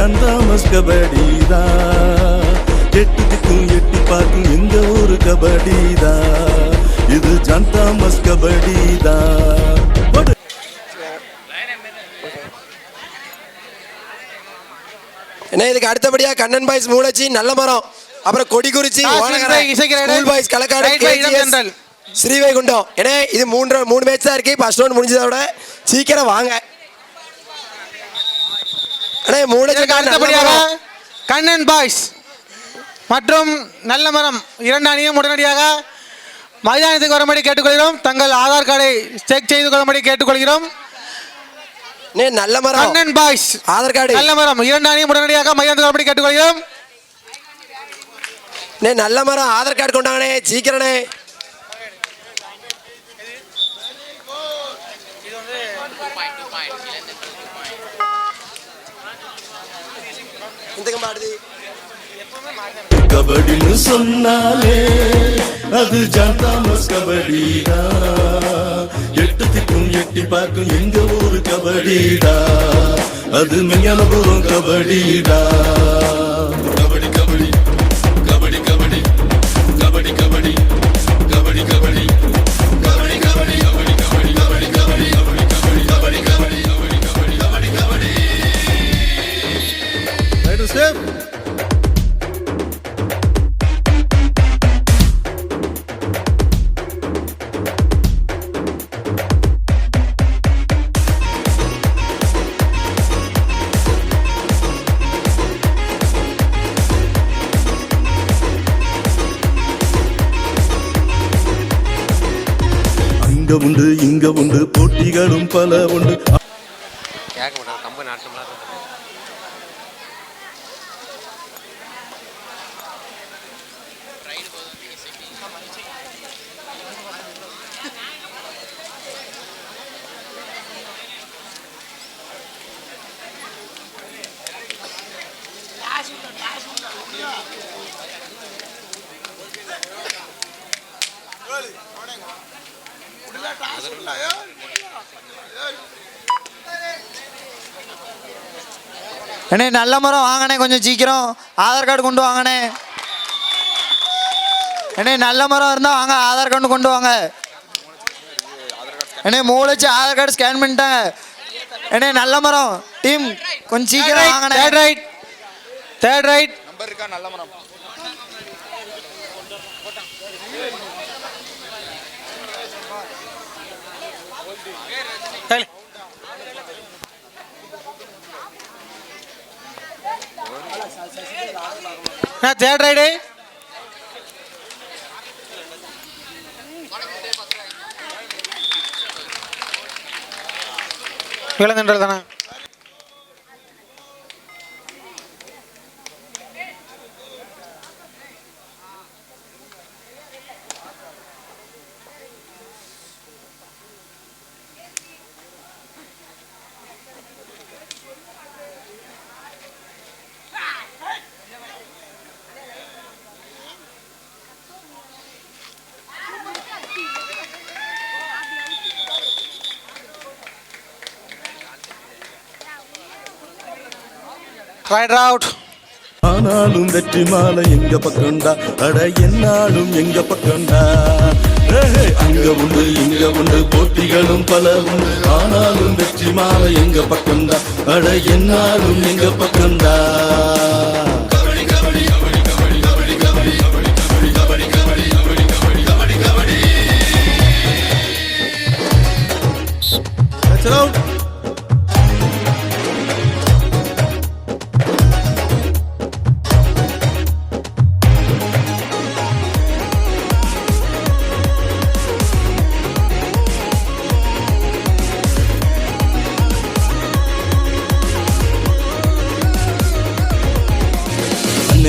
John Thomas kabaddi தான் எட்டு திக்கும் எட்டி பார்க்கும் எங்க ஊரு கபடி தான் இது ஜான் தாமஸ் கபடி தான். என்ன இதுக்கு அடுத்தபடியா கண்ணன் பாய்ஸ் மூலச்சி நல்ல மரம். அப்புறம் கொடி குறிச்சி ஆ, Onakarai, Sri இசைக்கிறேன். School boys Kalakkad. Srivaikuntam. ஏன்னா இது மூன்று மூணு மேட்ச் தான் இருக்கு. ஃபர்ஸ்ட் ரவுண்ட் முடிஞ்சதோட சீக்கிரம் வாங்க. அண்ணே மூணு இதற்கு அடுத்தபடியாக கண்ணன் பாய்ஸ் மற்றும் நல்ல மரம் இரண்டு அணியும் உடனடியாக மைதானத்துக்கு வரும்படி கேட்டுக்கொள்கிறோம். தங்கள் ஆதார் கார்டை செக் செய்து கொள்ளும்படி கேட்டுக்கொள்கிறோம். நல்ல மரம். Kannan boys Aadhaar card. நல்ல மரம். இரண்டு அணியும் உடனடியாக மைதானத்துக்கு வரும்படி கேட்டுக்கொள்கிறோம். நே நல்ல மரம். ஆதார் கார்டு கொண்டாங்கண்ணே. சீக்கிரண்ணே இந்த கம்பாடுது கபடின்னு சொன்னாலே அது ஜான் தாமஸ் கபடி எட்டு திக்கும் எட்டி பார்க்கும் எங்க ஊரு கபடிடா அது மெய்யானபுரம் கபடிடா அங்க உண்டு இங்க உண்டு போட்டிகளும் பல உண்டு. அண்ணே நல்ல மரம் வாங்கண்ணே கொஞ்சம் சீக்கிரம். ஆதார் கார்டு கொண்டு வாங்கண்ணே அண்ணே நல்ல மரம் இருந்தால் வாங்க ஆதார் கார்டு கொண்டு வாங்க. அண்ணே மூளைச்சு ஆதார் கார்டு ஸ்கேன் பண்ணிட்டாங்க. அண்ணே நல்ல மரம் டீம் கொஞ்சம் சீக்கிரம் வாங்கண்ணே third raid third raid third raid Ilanthendral தானே ரைடர் அவுட் ஆனாலும் வெற்றி மாலை எங்க பக்கம்டா? அட என்னாலும் எங்க பக்கம்டா? அங்க உண்டு இங்க உண்டு போட்டிகளும் பல உண்டு. ஆனாலும் வெற்றி மாலை எங்க பக்கம்டா? அட என்னாலும் எங்க பக்கம்டா? That's out.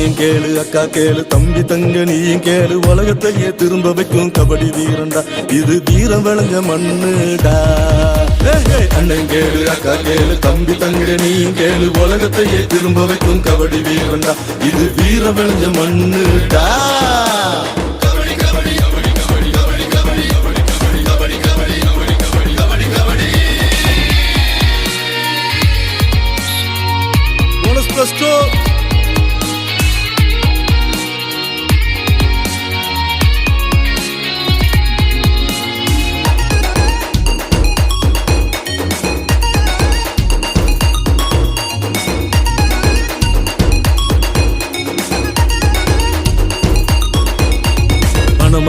அண்ணன் கேளு அக்கா கேளு தம்பி தங்க நீயும் கேளு. உலகத்தையே திரும்ப வைக்கும் கபடி வீரண்டா இது வீரம் விளங்க மண்ணுடா. அண்ணன் கேளு அக்கா கேளு தம்பி தங்க நீயும் கேளு. உலகத்தையே திரும்ப வைக்கும் கபடி வீரண்டா இது வீரம் விளங்க மண்ணுடா. Let's go.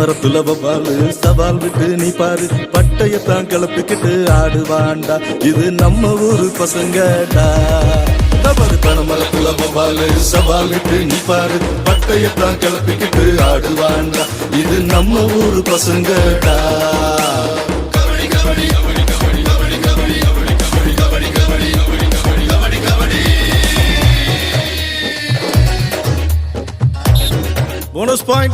மரத்துல பனமரத்துல வவ்வாலு சவால் விட்டு நீ பாரு. பட்டயத்தான் கிளப்பிக்கிட்டு ஆடுவாண்டா. இது நம்ம ஊரு பசங்கடா. தவறு பணமரத்துல வவ்வாலு சவால் விட்டு நீ பாரு. பட்டயத்தான் கிளப்பிக்கிட்டு ஆடுவாண்டா. இது நம்ம ஊரு பசங்கடா. போனஸ் பாயிண்ட்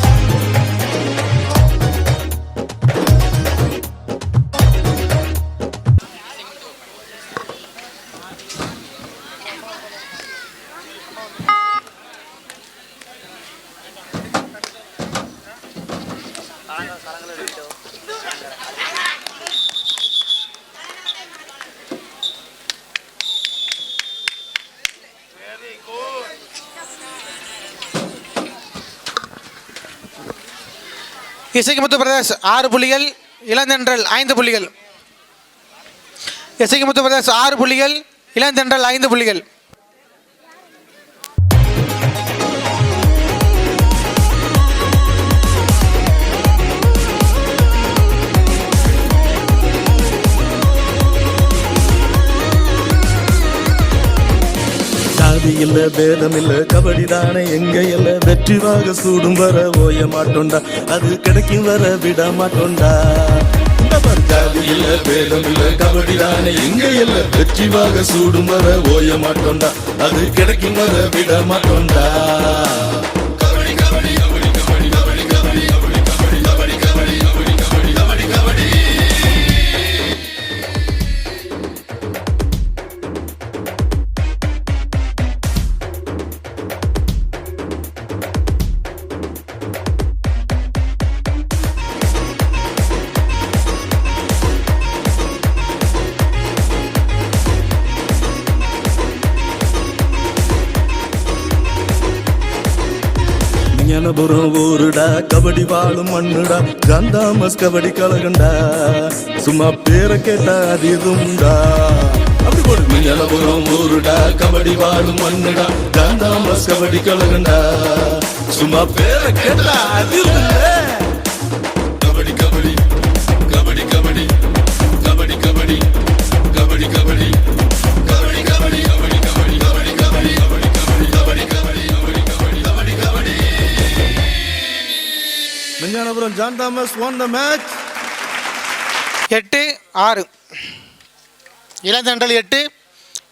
இசைக்குமுத்து பிரதேஷ் ஆறு புள்ளிகள் இளந்தென்றல் ஐந்து புள்ளிகள். இசைக்குமுத்து பிரதேஷ் ஆறு புள்ளிகள் இளந்தென்றல் ஐந்து புள்ளிகள். இல்ல பேதம் இல்ல கபடி தானே எங்க இல்ல வெற்றிவாக சூடும் வர ஓய மாட்டோண்டா. அது கிடைக்கும் வர விட மாட்டோண்டா. ஜாதி இல்ல பேதம் இல்ல கபடி தானே எங்க இல்ல வெற்றிவாக சூடும் வர ஓய மாட்டோண்டா. அது கிடைக்கும் வர விட மாட்டோண்டா. ஞானபுரம் ஊருடா கபடி வாழும் மண்ணுடா காந்தாமஸ் கபடி கழகண்டா. சும்மா பேரை கேட்டா அது இதுண்டா அப்படி போடு. ஞானபுரம் ஊருடா கபடி வாழும் மண்ணுடா காந்தாமஸ் கபடி கழகண்டா. சும்மா பேரை கேட்டா அது John Thomas won the match எட்டு ஆறு. இளந்தண்டல் எட்டு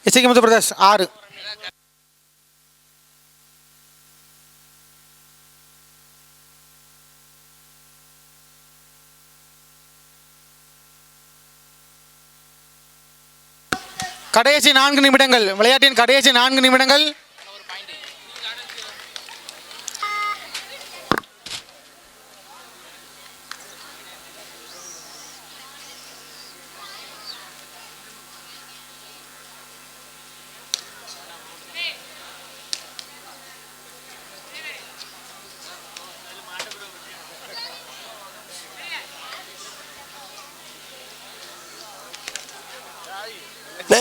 இசைக்குமுத்து பிரதேஷ் ஆறு. கடைசி நான்கு நிமிடங்கள் விளையாட்டின் கடைசி நான்கு நிமிடங்கள்.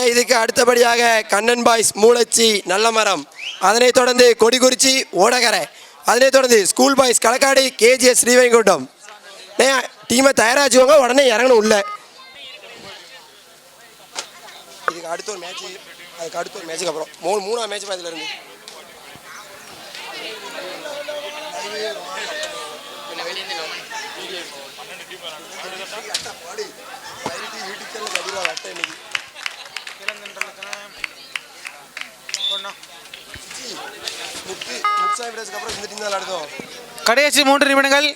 இதுக்கு அடுத்தபடியாக கண்ணன் பாய்ஸ் மூலச்சி நல்ல மரம். அதனைத் தொடர்ந்து கொடிக்குறிச்சி ஓடகரை. அதனைத் தொடர்ந்து school boys Kalakkad KGS Srivaikuntam. டீமை தயாராச்சுவாங்க உடனே இறங்கணும் உள்ள. இதுக்கு அடுத்த ஒரு மேட்ச் அதுக்கு அடுத்த ஒரு மேட்சுக்கு அப்புறம். மூணு மூணாவது மேட்ச் இதுல இருந்து. முத்து முத்துசாமி விடேஸ்க்கு அப்புறம் இந்த டீம் தான் விளாடுதோம் கடைசி மூன்று நிமிடங்கள்.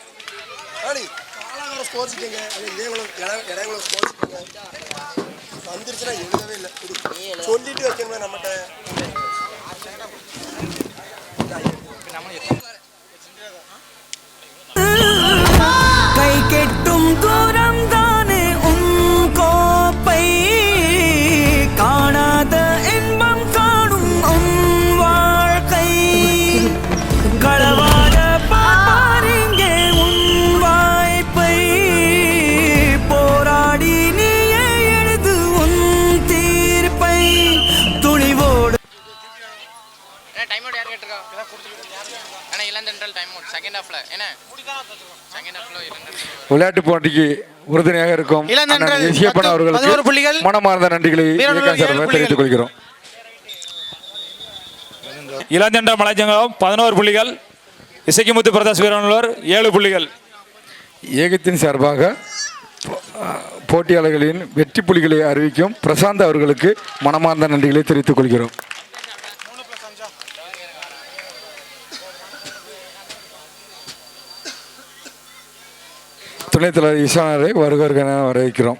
ஆடி. காலாகால ஸ்கோர் சிக்கங்க இதே இடங்களும் ஸ்கோர் சிக்கங்க வந்துருச்சுன்னா எழுதவே இல்லை. சொல்லிட்டு வைக்கணுமே நம்மகிட்ட. கை செகண்ட் ஹாஃப்ல என்ன? செகண்ட் ஹாஃப்ல இளந்தென்றல் விளையாட்டு போட்டிக்கு உறுதுணையாக இருக்கும் பதினோரு அவர்களுக்கு புள்ளிகள். மனமார்ந்த நன்றிகளை. தெரிவித்துக் கொள்கிறோம். இளஞ்சென்ற மலைச்சங்கம் பதினோரு புள்ளிகள். இசைக்குமுத்து பிரதாஸ் வீரநல்லூர் ஏழு புள்ளிகள். இயக்கத்தின் சார்பாக போட்டியாளர்களின் வெற்றி புலிகளை அறிவிக்கும் பிரசாந்த் அவர்களுக்கு மனமார்ந்த நன்றிகளை தெரிவித்துக் கொள்கிறோம். துணைத் தலைவர் ஈஸ்வரரை வருக என வரவேற்கிறோம்.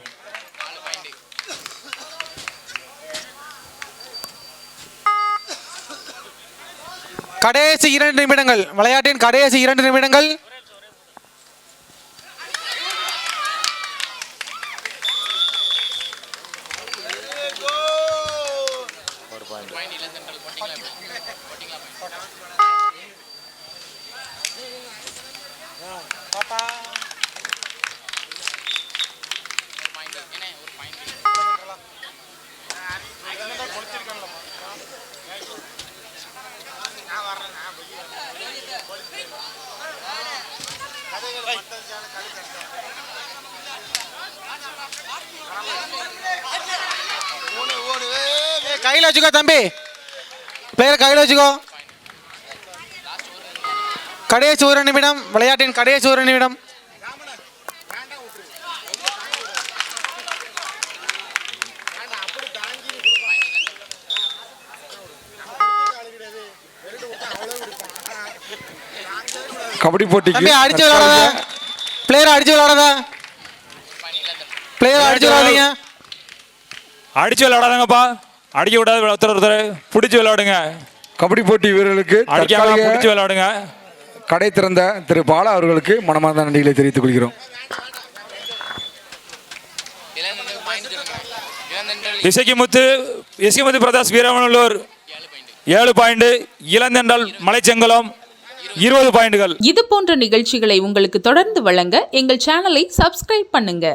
கடைசி இரண்டு நிமிடங்கள். விளையாட்டின் கடைசி இரண்டு நிமிடங்கள். ஏய், கையில வச்சுக்கோ தம்பி. பிளேயர் கையில வச்சுக்கோ. கடைசி ஒரு நிமிடம் விளையாட்டின் கடைசி ஒரு நிமிடம். கபடி போட்டிக்கு தம்பி அடிச்சு விளையாடாத. பிளேயர் அடிச்சு விளையாடாத. பிளேயர் அடிச்சு விளையாடுங்க அடிச்சு விளையாடாதங்கப்பா. அடிக்க விடாது ஒருத்தர் ஒருத்தர் பிடிச்சி விளையாடுங்க. கபடி போட்டி வீரர்களுக்கு அடிக்காம பிடிச்சி விளையாடுங்க. கடை திறந்த திரு பாலா அவர்களுக்கு மனமார்ந்த நன்றிகளை தெரிவித்துக் கொள்கிறோம். இசைக்குமுத்து இசைக்குமுத்து பிரதாஸ் வீரநல்லூர் ஏழு பாயிண்ட் இளந்தென்றல் மலைச்செங்கலம் இருபது பாயிண்டுகள். இது போன்ற நிகழ்ச்சிகளை உங்களுக்கு தொடர்ந்து வழங்க எங்கள் சேனலை சப்ஸ்கிரைப் பண்ணுங்க.